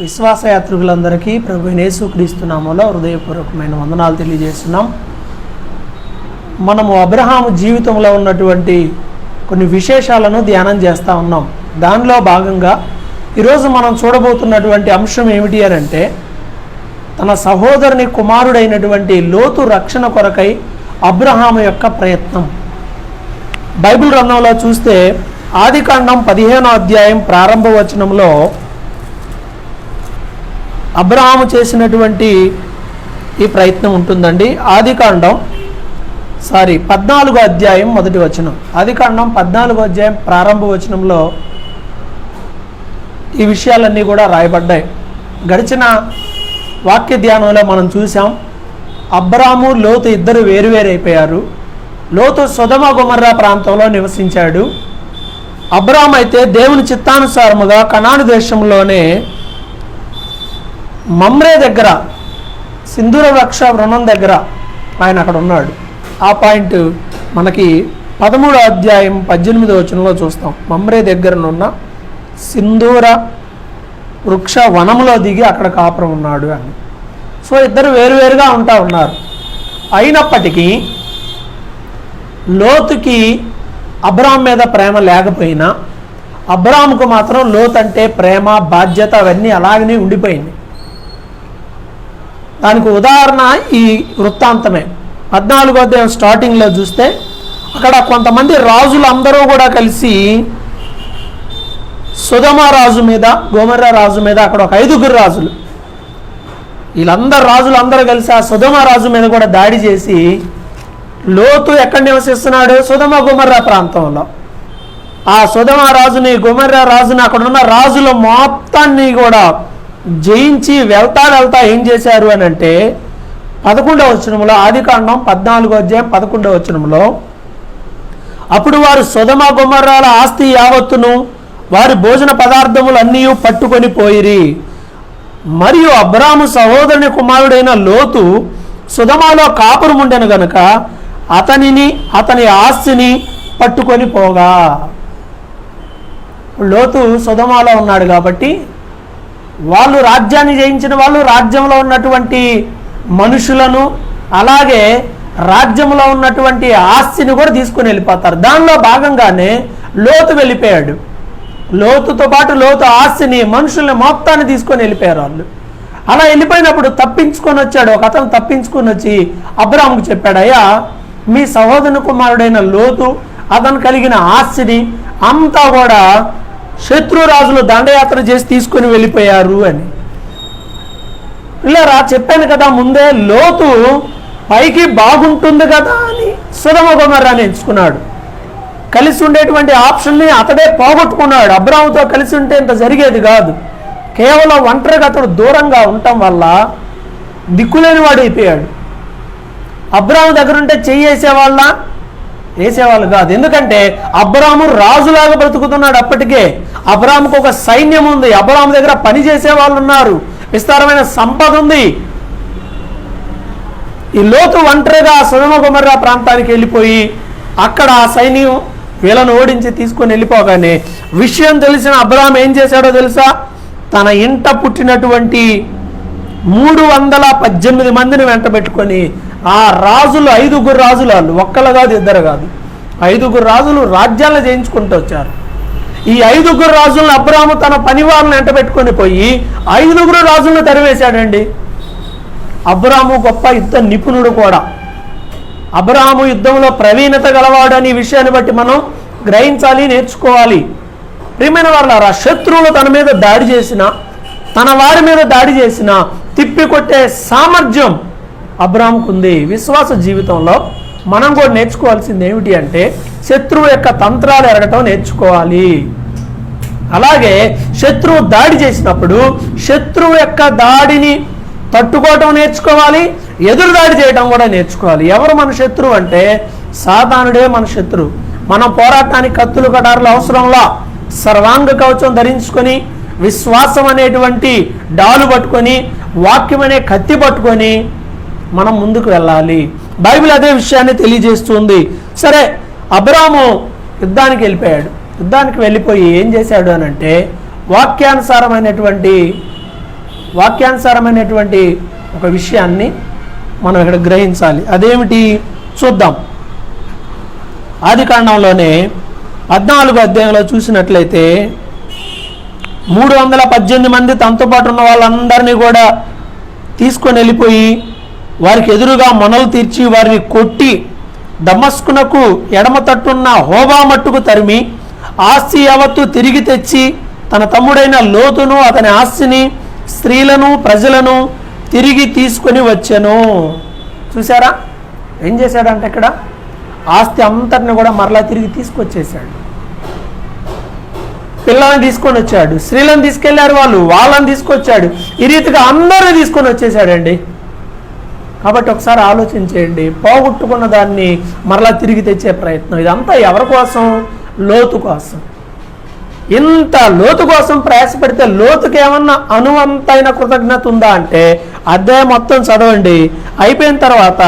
విశ్వాసయాత్రికులందరికీ ప్రభు యేసుక్రీస్తు నామంలో హృదయపూర్వకమైన వందనాలు తెలియజేస్తున్నాం. మనము అబ్రహాము జీవితంలో ఉన్నటువంటి కొన్ని విశేషాలను ధ్యానం చేస్తూ ఉన్నాం. దానిలో భాగంగా ఈరోజు మనం చూడబోతున్నటువంటి అంశం ఏమిటి అని అంటే తన సహోదరుని కుమారుడైనటువంటి లోతు రక్షణ కొరకై అబ్రహాము యొక్క ప్రయత్నం. బైబిల్ గ్రంథంలో చూస్తే ఆదికాండం పదిహేనో అధ్యాయం ప్రారంభ వచనంలో అబ్రహాము చేసినటువంటి ఈ ప్రయత్నం ఉంటుందండి. ఆదికాండం సారీ పద్నాలుగో అధ్యాయం మొదటి వచనం. ఆదికాండం పద్నాలుగో అధ్యాయం ప్రారంభ వచనంలో ఈ విషయాలన్నీ కూడా రాయబడ్డాయి. గడిచిన వాక్య ధ్యానంలో మనం చూసాం అబ్రాము లోతు ఇద్దరు వేరువేరైపోయారు. లోతు సుధమ గుమర్రా ప్రాంతంలో నివసించాడు. అబ్రామ్ అయితే దేవుని చిత్తానుసారముగా కనాను దేశంలోనే మమ్రే దగ్గర సింధూర వృక్ష వృణం దగ్గర ఆయన అక్కడ ఉన్నాడు. ఆ పాయింట్ మనకి పదమూడో అధ్యాయం పద్దెనిమిదో వచనంలో చూస్తాం. మమ్రే దగ్గరనున్న సింధూర వృక్ష వనంలో దిగి అక్కడ కాపురం ఉన్నాడు అని. సో ఇద్దరు వేరువేరుగా ఉంటా ఉన్నారు. అయినప్పటికీ లోతుకి అబ్రామ్ మీద ప్రేమ లేకపోయినా అబ్రామ్కు మాత్రం లోత్ అంటే ప్రేమ బాధ్యత అవన్నీ అలాగనే ఉండిపోయింది. దానికి ఉదాహరణ ఈ వృత్తాంతమే. పద్నాలుగో అధ్యాయం స్టార్టింగ్లో చూస్తే అక్కడ కొంతమంది రాజులు అందరూ కూడా కలిసి సుధమ రాజు మీద గోమర్ర రాజు మీద అక్కడ ఒక ఐదుగురు రాజులు. వీళ్ళందరు రాజులు అందరూ కలిసి ఆ సుధమ రాజు మీద కూడా దాడి చేసి లోతు ఎక్కడ నివసిస్తున్నాడు? సుధమ గుమర్ర ప్రాంతంలో. ఆ సుధమ రాజుని గుమర్ర రాజుని అక్కడ ఉన్న రాజుల మొత్తాన్ని కూడా జయించి వెళ్తా వెళ్తా ఏం చేశారు అని అంటే పదకొండవ వచనంలో ఆదికాండం పద్నాలుగో అధ్యాయం పదకొండవ వచనంలో అప్పుడు వారు సుధమ గుమర్రాల ఆస్తి యావత్తును వారి భోజన పదార్థములు అన్నీ పట్టుకొని పోయిరి. మరియు అబ్రాము సహోదరుని కుమారుడైన లోతు సుధమాలో కాపురముండెను గనుక అతనిని అతని ఆస్తిని పట్టుకొని పోగా. లోతు సుధమాలో ఉన్నాడు కాబట్టి వాళ్ళు రాజ్యాన్ని జయించిన వాళ్ళు రాజ్యంలో ఉన్నటువంటి మనుషులను అలాగే రాజ్యంలో ఉన్నటువంటి ఆస్తిని కూడా తీసుకుని వెళ్ళిపోతారు. దానిలో భాగంగానే లోతు వెళ్ళిపోయాడు. లోతుతో పాటు లోతు ఆస్తిని మనుషుల్ని మొత్తాన్ని తీసుకొని వెళ్ళిపోయారు వాళ్ళు. అలా వెళ్ళిపోయినప్పుడు తప్పించుకొని వచ్చాడు. ఒక అతను తప్పించుకొని వచ్చి అబ్రాహ్ముకు చెప్పాడు అయ్యా మీ సహోదరుని కుమారుడైన లోతు అతను కలిగిన ఆస్తిని అంతా కూడా శత్రురాజులు దండయాత్ర చేసి తీసుకొని వెళ్ళిపోయారు అని. ఇలా చెప్పాను కదా ముందే లోతు పైకి బాగుంటుంది కదా అని సుధమ కుమారాన్ని ఎంచుకున్నాడు. కలిసి ఉండేటువంటి ఆప్షన్ని అతడే పోగొట్టుకున్నాడు. అబ్రాముతో కలిసి ఉంటే ఇంత జరిగేది కాదు. కేవలం ఒంటరిగా అతడు దూరంగా ఉండటం వల్ల దిక్కులేని వాడు అయిపోయాడు. అబ్రాము దగ్గర ఉంటే చెయ్యి వేసేవాళ్ళ? వేసేవాళ్ళు కాదు. ఎందుకంటే అబ్రాము రాజులాగా బ్రతుకుతున్నాడు అప్పటికే. అబ్రాముకు ఒక సైన్యం ఉంది. అబ్రాము దగ్గర పని చేసే వాళ్ళు ఉన్నారు. విస్తారమైన సంపద ఉంది. ఈ లోతు ఒంటరిగా సుధమ గుమర్రా ప్రాంతానికి వెళ్ళిపోయి అక్కడ ఆ సైన్యం వీళ్ళను ఓడించి తీసుకొని వెళ్ళిపోగానే విషయం తెలిసిన అబ్రాహం ఏం చేశాడో తెలుసా? తన ఇంట పుట్టినటువంటి మూడు వందల పద్దెనిమిది మందిని వెంట పెట్టుకొని ఆ రాజులు ఐదుగురు రాజులు వాళ్ళు ఒక్కళ్ళు కాదు ఇద్దరు కాదు ఐదుగురు రాజులు రాజ్యాలను చేయించుకుంటూ వచ్చారు. ఈ ఐదుగురు రాజులను అబ్రాము తన పనివారిని వెంట పెట్టుకొని పోయి ఐదుగురు రాజులను తరివేశాడండి. అబ్రాము గొప్ప యుద్ధ నిపుణుడు కూడా. అబ్రహాము యుద్ధంలో ప్రవీణత గలవాడు అనే విషయాన్ని బట్టి మనం గ్రహించాలి నేర్చుకోవాలి. ప్రియమైన వాళ్ళారా శత్రువులు తన మీద దాడి చేసిన తన వారి మీద దాడి చేసిన తిప్పి కొట్టే సామర్థ్యం అబ్రాహాముకు ఉంది విశ్వాస జీవితంలో మనం కూడా నేర్చుకోవాల్సింది ఏమిటి అంటే శత్రువు యొక్క తంత్రాలు ఎరగటం నేర్చుకోవాలి. అలాగే శత్రువు దాడి చేసినప్పుడు శత్రువు యొక్క దాడిని తట్టుకోవటం నేర్చుకోవాలి ఎదురు దాడి చేయడం కూడా నేర్చుకోవాలి. ఎవరు మన శత్రువు అంటే సాధానుడే మన శత్రువు. మనం పోరాటానికి కత్తులు కటారులు అవసరంలా సర్వాంగ కవచం ధరించుకొని విశ్వాసం అనేటువంటి డాలు పట్టుకొని వాక్యం అనే కత్తి పట్టుకొని మనం ముందుకు వెళ్ళాలి. బైబిల్ అదే విషయాన్ని తెలియజేస్తుంది. సరే అబ్రాము యుద్ధానికి వెళ్ళిపోయాడు. యుద్ధానికి వెళ్ళిపోయి ఏం చేశాడు అని అంటే వాక్యానుసారమైనటువంటి వాక్యానుసారమైనటువంటి ఒక విషయాన్ని మనం ఇక్కడ గ్రహించాలి. అదేమిటి? చూద్దాం. ఆది కాండంలోనే పద్నాలుగు అధ్యాయంలో చూసినట్లయితే మూడు వందల పద్దెనిమిది మంది తనతో పాటు ఉన్న వాళ్ళందరినీ కూడా తీసుకొని వెళ్ళిపోయి వారికి ఎదురుగా మొనలు తీర్చి వారిని కొట్టి దమస్కునకు ఎడమ తట్టున్న హోబా మట్టుకు తరిమి ఆస్తి యావత్తు తిరిగి తెచ్చి తన తమ్ముడైన లోతును అతని ఆస్తిని స్త్రీలను ప్రజలను తిరిగి తీసుకొని వచ్చాను. చూసారా ఏం చేశాడంటే ఇక్కడ? ఆస్తి అంతటిని కూడా మరలా తిరిగి తీసుకొచ్చేసాడు పిల్లల్ని తీసుకొని వచ్చాడు. స్త్రీలను తీసుకెళ్ళారు వాళ్ళు వాళ్ళని తీసుకొచ్చాడు. ఈ రీతిగా అందరిని తీసుకొని వచ్చేసాడండి కాబట్టి ఒకసారి ఆలోచించేయండి. పోగొట్టుకున్న దాన్ని మరలా తిరిగి తెచ్చే ప్రయత్నం. ఇదంతా ఎవరి కోసం? లోతు కోసం. ఇంత లోతు కోసం ప్రయాసపడితే లోతుకి ఏమన్నా అనువంతైన కృతజ్ఞత ఉందా అంటే అదే మొత్తం చదవండి. అయిపోయిన తర్వాత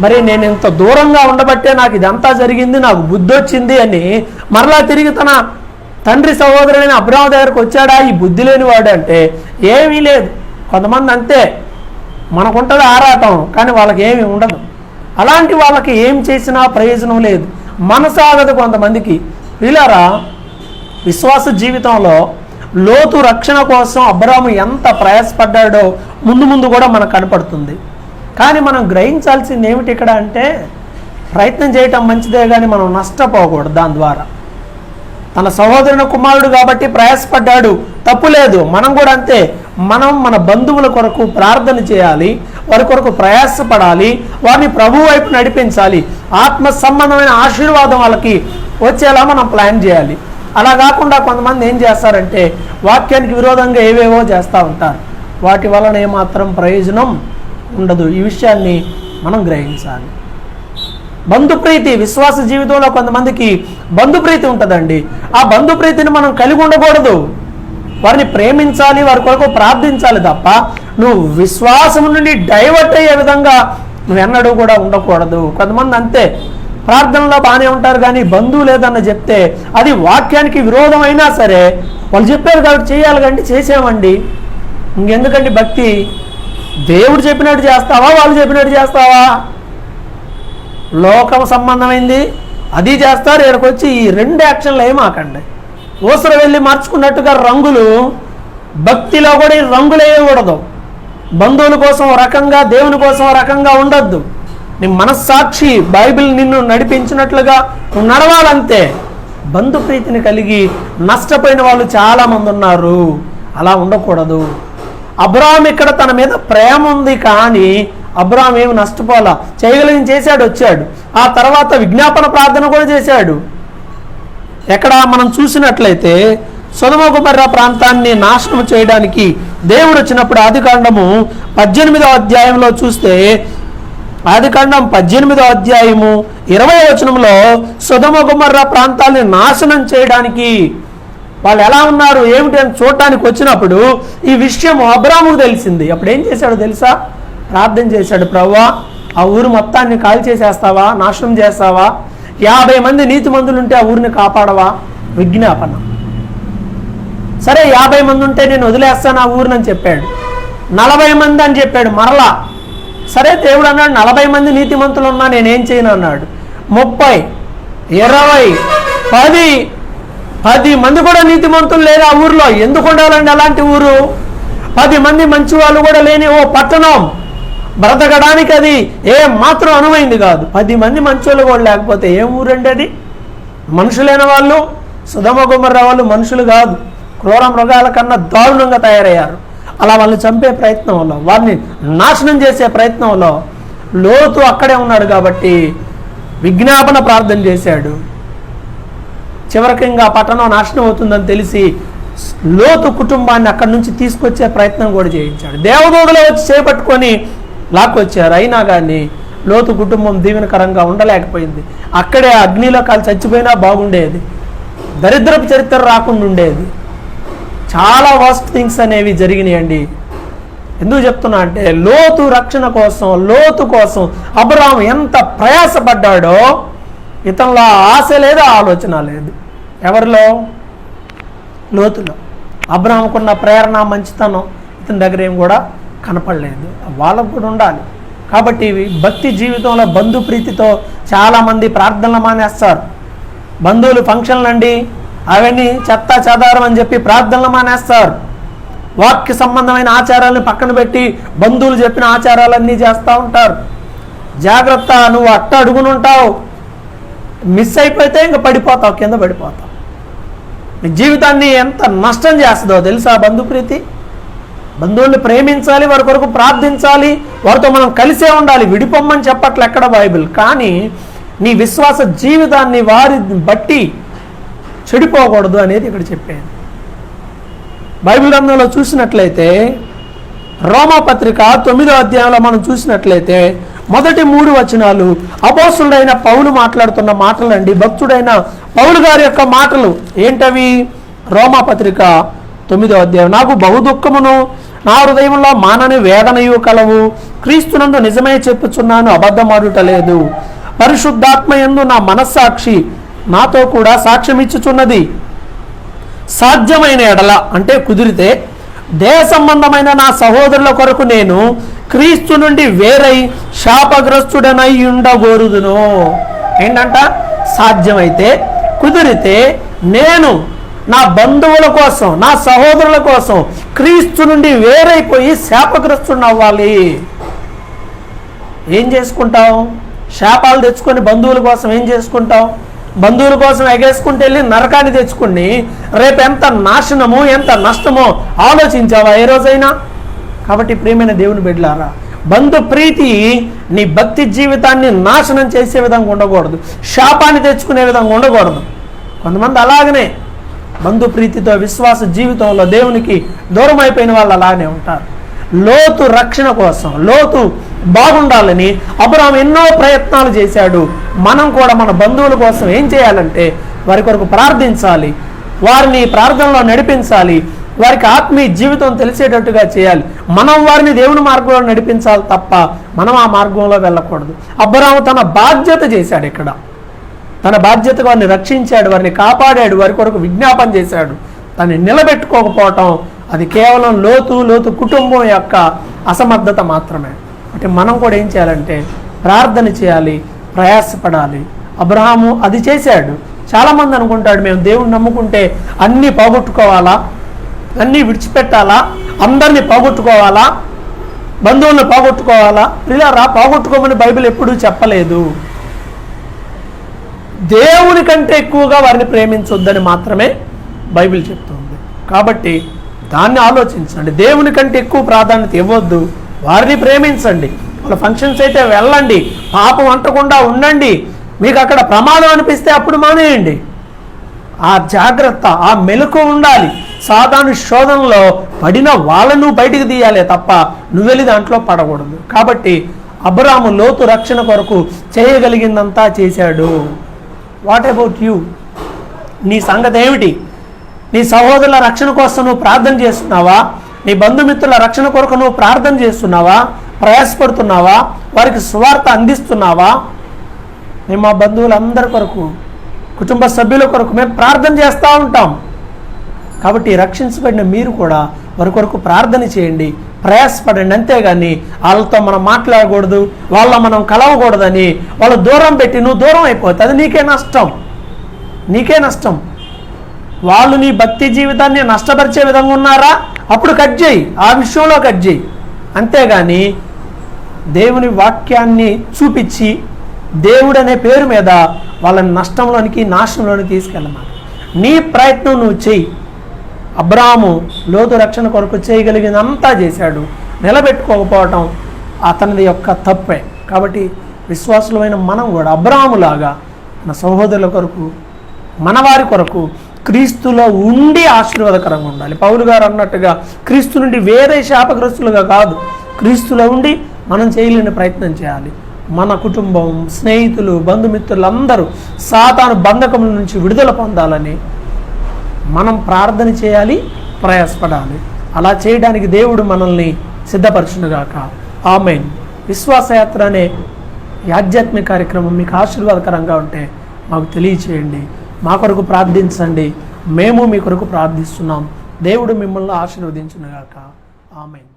మరి నేను ఇంత దూరంగా ఉండబట్టే నాకు ఇదంతా జరిగింది నాకు బుద్ధి వచ్చింది అని మరలా తిరిగి తన తండ్రి సహోదరుడైన అబ్రాహం దగ్గరకు వచ్చాడా? ఈ బుద్ధి లేనివాడు అంటే ఏమీ లేదు. కొంతమంది అంతే. మనకుంటుంది ఆరాటం కానీ వాళ్ళకి ఏమీ ఉండదు. అలాంటి వాళ్ళకి ఏం చేసినా ప్రయోజనం లేదు. మనసాగదు కొంతమందికి. వీళ్ళారా? విశ్వాస జీవితంలో లోతు రక్షణ కోసం అబ్రాము ఎంత ప్రయాసపడ్డాడో ముందు ముందు కూడా మనకు కనపడుతుంది. కానీ మనం గ్రహించాల్సింది ఏమిటి ఇక్కడ అంటే ప్రయత్నం చేయటం మంచిదే కానీ మనం నష్టపోకూడదు దాని ద్వారా. తన సహోదరుని కుమారుడు కాబట్టి ప్రయాసపడ్డాడు తప్పు లేదు. మనం కూడా అంతే. మనం మన బంధువుల కొరకు ప్రార్థన చేయాలి వారి కొరకు ప్రయాసపడాలి వారిని ప్రభు వైపు నడిపించాలి. ఆత్మ సంబంధమైన ఆశీర్వాదం వాళ్ళకి వచ్చేలా మనం ప్లాన్ చేయాలి. అలా కాకుండా కొంతమంది ఏం చేస్తారంటే వాక్యానికి విరోధంగా ఏవేవో చేస్తూ ఉంటారు. వాటి వలన ఏమాత్రం ప్రయోజనం ఉండదు. ఈ విషయాన్ని మనం గ్రహించాలి. బంధుప్రీతి విశ్వాస జీవితంలో కొంతమందికి బంధుప్రీతి ఉంటుందండి. ఆ బంధుప్రీతిని మనం కలిగి ఉండకూడదు. వారిని ప్రేమించాలి వారి కొరకు ప్రార్థించాలి తప్ప నువ్వు విశ్వాసం నుండి డైవర్ట్ అయ్యే విధంగా నువ్వు ఎన్నడూ కూడా ఉండకూడదు. కొంతమంది అంతే. ప్రార్థనలో బాగానే ఉంటారు కానీ బంధువు లేదన్న చెప్తే అది వాక్యానికి విరోధమైనా సరే వాళ్ళు చెప్పారు కాబట్టి చేయాలి కంటే చేసామండి ఇంకెందుకండి భక్తి? దేవుడు చెప్పినట్టు చేస్తావా? వాళ్ళు చెప్పినట్టు చేస్తావా? లోకం సంబంధమైంది అది చేస్తారు ఇక్కడికి వచ్చి ఈ రెండు యాక్షన్లు ఏమాకండి ఊసర వెళ్ళి మార్చుకున్నట్టుగా రంగులు భక్తిలో కూడా ఈ రంగులు వేయకూడదు బంధువుల కోసం రకంగా దేవుని కోసం రకంగా ఉండొద్దు. నీ మనస్సాక్షి బైబిల్ నిన్ను నడిపించినట్లుగా నువ్వు నడవాలంతే. బంధు ప్రీతిని కలిగి నష్టపోయిన వాళ్ళు చాలామంది ఉన్నారు అలా ఉండకూడదు. అబ్రాహం ఇక్కడ తన మీద ప్రేమ ఉంది కానీ అబ్రాహం ఏమి నష్టపోలా? చేయగలిగిన చేశాడు వచ్చాడు. ఆ తర్వాత విజ్ఞాపన ప్రార్థన కూడా చేశాడు. ఎక్కడ మనం చూసినట్లయితే సుధమకుమర్ర ప్రాంతాన్ని నాశనం చేయడానికి దేవుడు వచ్చినప్పుడు ఆదికాండము పద్దెనిమిదో అధ్యాయంలో చూస్తే ఆదికాండం పద్దెనిమిదో అధ్యాయము ఇరవై వచనంలో సుధమకుమర్ర ప్రాంతాల్ని నాశనం చేయడానికి వాళ్ళు ఎలా ఉన్నారు ఏమిటి అని చూడటానికి వచ్చినప్పుడు ఈ విషయం అబ్రాముకు తెలిసింది. అప్పుడు ఏం చేశాడో తెలుసా? ప్రార్థన చేశాడు ప్రవ్వా ఆ ఊరు మొత్తాన్ని కాల్ చేసేస్తావా? నాశనం చేస్తావా? యాభై మంది నీతి మందులు ఉంటే ఆ ఊరిని కాపాడవా? విజ్ఞాపన. సరే యాభై మంది ఉంటే నేను వదిలేస్తాను ఆ ఊరిని అని చెప్పాడు. నలభై మంది అని చెప్పాడు మరలా సరే దేవుడు అన్నాడు నలభై మంది నీతిమంతులు ఉన్నా నేనేం చేయను అన్నాడు. ముప్పై ఇరవై పది పది మంది కూడా నీతిమంతులు లేరు ఆ ఊర్లో. ఎందుకు ఉండాలండి అలాంటి ఊరు? పది మంది మంచి వాళ్ళు కూడా లేని ఓ పట్టణం. బ్రతకడానికి అది ఏ మాత్రం అనువైంది కాదు. పది మంది మంచోళ్ళు కూడా లేకపోతే ఏం ఊరండి అది? మనుషులైన వాళ్ళు సుధమ గుమర్ర వాళ్ళు మనుషులు కాదు. క్రూర మృగాల కన్నా దారుణంగా తయారయ్యారు. అలా వాళ్ళని చంపే ప్రయత్నంలో వారిని నాశనం చేసే ప్రయత్నంలో లోతు అక్కడే ఉన్నాడు కాబట్టి విజ్ఞాపన ప్రార్థన చేశాడు. చివరికి ఇంకా పట్టణం నాశనం అవుతుందని తెలిసి లోతు కుటుంబాన్ని అక్కడి నుంచి తీసుకొచ్చే ప్రయత్నం కూడా చేయించాడు. దేవదూతలు వచ్చి చేపట్టుకొని లాక్కొచ్చారు. అయినా కానీ లోతు కుటుంబం దీవెనకరంగా ఉండలేకపోయింది. అక్కడే అగ్నిలో కాలు చచ్చిపోయినా బాగుండేది. దరిద్రపు చరిత్ర రాకుండా ఉండేది. చాలా వర్స్ట్ థింగ్స్ అనేవి జరిగినాయండి. ఎందుకు చెప్తున్నా అంటే లోతు రక్షణ కోసం లోతు కోసం అబ్రాహం ఎంత ప్రయాసపడ్డాడో ఇతనిలో ఆశ లేదు ఆలోచన లేదు. ఎవరిలో? లోతులో. అబ్రాహంకున్న ప్రేరణ మంచితనం ఇతని దగ్గర ఏం కూడా కనపడలేదు. వాళ్ళకు కూడా ఉండాలి. కాబట్టి ఇవి భక్తి జీవితంలో బంధు ప్రీతితో చాలామంది ప్రార్థనలు మానేస్తారు. బంధువులు ఫంక్షన్లు అండి అవన్నీ చెత్త చెదారం అని చెప్పి ప్రార్థనలు మానేస్తారు. వాక్య సంబంధమైన ఆచారాలను పక్కన పెట్టి బంధువులు చెప్పిన ఆచారాలన్నీ చేస్తూ ఉంటారు. జాగ్రత్త నువ్వు అట్ట అడుగునుంటావు మిస్ అయిపోతే ఇంకా పడిపోతావు కింద పడిపోతావు. నీ జీవితాన్ని ఎంత నష్టం చేస్తుందో తెలుసా బంధుప్రీతి? బంధువుల్ని ప్రేమించాలి వారి కొరకు ప్రార్థించాలి వారితో మనం కలిసే ఉండాలి విడిపోమ్మని చెప్పట్లే ఎక్కడ బైబిల్. కానీ నీ విశ్వాస జీవితాన్ని వారి బట్టి చెడిపోకూడదు అనేది ఇక్కడ చెప్పాను బైబిల్ గ్రంథంలో చూసినట్లయితే రోమాపత్రిక తొమ్మిదో అధ్యాయంలో మనం చూసినట్లయితే మొదటి మూడు వచనాలు అపోసుడైన పౌలు మాట్లాడుతున్న మాటలండి భక్తుడైన పౌలు గారి యొక్క మాటలు ఏంటవి? రోమాపత్రిక తొమ్మిదో అధ్యాయం. నాకు బహు దుఃఖమును నా హృదయంలో మానని వేదనయు కలవు. క్రీస్తునందు నిజమే చెప్పుచున్నాను అబద్ధమాడుట లేదు. పరిశుద్ధాత్మ యందు నా మనస్సాక్షి నాతో కూడా సాక్ష్యం ఇచ్చుచున్నది సాధ్యమైన ఎడల అంటే కుదిరితే దేహ సంబంధమైన నా సహోదరుల కొరకు నేను క్రీస్తు నుండి వేరై శాపగ్రస్తుడనై ఉండగోరుదును. ఏంటంట? సాధ్యమైతే కుదిరితే నేను నా బంధువుల కోసం నా సహోదరుల కోసం క్రీస్తు నుండి వేరైపోయి శాపగ్రస్తుడు అవ్వాలి ఏం చేసుకుంటావు? శాపాలు తెచ్చుకొని బంధువుల కోసం ఏం చేసుకుంటావు? బంధువుల కోసం ఎగేసుకుంటూ వెళ్ళి నరకాన్ని తెచ్చుకుని రేపు ఎంత నాశనమో ఎంత నష్టమో ఆలోచించావా ఏ రోజైనా? కాబట్టి ప్రియమైన దేవుని బిడ్డలారా బంధు ప్రీతి నీ భక్తి జీవితాన్ని నాశనం చేసే విధంగా ఉండకూడదు. శాపాన్ని తెచ్చుకునే విధంగా ఉండకూడదు. కొంతమంది అలాగనే బంధు ప్రీతితో విశ్వాస జీవితంలో దేవునికి దూరం అయిపోయిన వాళ్ళు అలానే ఉంటారు. లోతు రక్షణ కోసం లోతు బాగుండాలని అబ్రాహం ఎన్నో ప్రయత్నాలు చేశాడు. మనం కూడా మన బంధువుల కోసం ఏం చేయాలంటే వారి కొరకు ప్రార్థించాలి. వారిని ప్రార్థనలో నడిపించాలి. వారికి ఆత్మీయ జీవితం తెలిసేటట్టుగా చేయాలి. మనం వారిని దేవుని మార్గంలో నడిపించాలి తప్ప మనం ఆ మార్గంలో వెళ్ళకూడదు. అబ్రాహం తన బాధ్యత చేశాడు ఇక్కడ. తన బాధ్యత వారిని రక్షించాడు వారిని కాపాడాడు వారి కొరకు విజ్ఞాపన చేశాడు. తను నిలబెట్టుకోకపోవటం అది కేవలం లోతు లోతు కుటుంబం యొక్క అసమర్థత మాత్రమే. అంటే మనం కూడా ఏం చేయాలంటే ప్రార్థన చేయాలి ప్రయాసపడాలి. అబ్రహాము అది చేశాడు. చాలామంది అనుకుంటాడు మేము దేవుణ్ణి నమ్ముకుంటే అన్నీ పోగొట్టుకోవాలా? అన్నీ విడిచిపెట్టాలా? అందరినీ పోగొట్టుకోవాలా? బంధువులను పోగొట్టుకోవాలా? ఇలా పోగొట్టుకోమని బైబిల్ ఎప్పుడూ చెప్పలేదు. దేవుని కంటే ఎక్కువగా వారిని ప్రేమించొద్దని మాత్రమే బైబిల్ చెప్తుంది. కాబట్టి దాన్ని ఆలోచించండి. దేవుని కంటే ఎక్కువ ప్రాధాన్యత ఇవ్వద్దు. వారిని ప్రేమించండి. వాళ్ళ ఫంక్షన్స్ అయితే వెళ్ళండి. పాపం అంటకుండా ఉండండి. మీకు అక్కడ ప్రమాదం అనిపిస్తే అప్పుడు మానేయండి. ఆ జాగ్రత్త ఆ మెలకు ఉండాలి. సాధారణ శోధనలో పడిన వాళ్ళను బయటికి తీయాలి తప్ప నువ్వు వెళ్ళి దాంట్లో పడకూడదు. కాబట్టి అబ్రాము లోతు రక్షణ కొరకు చేయగలిగిందంతా చేశాడు. వాట్ అబౌట్ యూ నీ సంగతి ఏమిటి? నీ సహోదరుల రక్షణ కోసం నువ్వు ప్రార్థన చేస్తున్నావా? నీ బంధుమిత్రుల రక్షణ కొరకు నువ్వు ప్రార్థన చేస్తున్నావా? ప్రయాసపడుతున్నావా? వారికి స్వార్థ అందిస్తున్నావా? మేము మా బంధువులందరి కొరకు కుటుంబ సభ్యుల కొరకు మేము ప్రార్థన చేస్తూ ఉంటాం. కాబట్టి రక్షించబడిన మీరు కూడా వారి కొరకు ప్రార్థన చేయండి ప్రయాసపడండి. అంతేగాని వాళ్ళతో మనం మాట్లాడకూడదు వాళ్ళ మనం కలవకూడదని వాళ్ళు దూరం పెట్టి నువ్వు దూరం అయిపోతుంది అది నీకే నష్టం. నీకే నష్టం. వాళ్ళు నీ భక్తి జీవితాన్ని నష్టపరిచే విధంగా ఉన్నారా? అప్పుడు కట్ చేయి. ఆ విషయంలో కట్ చేయి. అంతేగాని దేవుని వాక్యాన్ని చూపించి దేవుడు అనే పేరు మీద వాళ్ళని నష్టంలోనికి నాశనంలోనికి తీసుకెళ్ళమా? నీ ప్రయత్నం నువ్వు చెయ్యి. అబ్రాము లోతు రక్షణ కొరకు చేయగలిగినంతా చేశాడు. నిలబెట్టుకోకపోవటం అతనిది యొక్క తప్పే. కాబట్టి విశ్వాసులమైన మనం కూడా అబ్రాములాగా మన సహోదరుల కొరకు మనవారి కొరకు క్రీస్తులో ఉండి ఆశీర్వాదకరంగా ఉండాలి. పౌలు గారు అన్నట్టుగా క్రీస్తు నుండి వేరే శాపగ్రస్తులుగా కాదు. క్రీస్తులో ఉండి మనం చేయలేని ప్రయత్నం చేయాలి. మన కుటుంబం స్నేహితులు బంధుమిత్రులందరూ సాతాను బంధకముల నుంచి విడుదల పొందాలని మనం ప్రార్థన చేయాలి ప్రయాసపడాలి. అలా చేయడానికి దేవుడు మనల్ని సిద్ధపరచునుగాక. ఆమెన్. విశ్వాసయాత్ర అనే ఆధ్యాత్మిక కార్యక్రమం మీకు ఆశీర్వాదకరంగా ఉంటే మాకు తెలియచేయండి. మా కొరకు ప్రార్థించండి. మేము మీ కొరకు ప్రార్థిస్తున్నాం. దేవుడు మిమ్మల్ని ఆశీర్వదించునుగాక. ఆమెన్.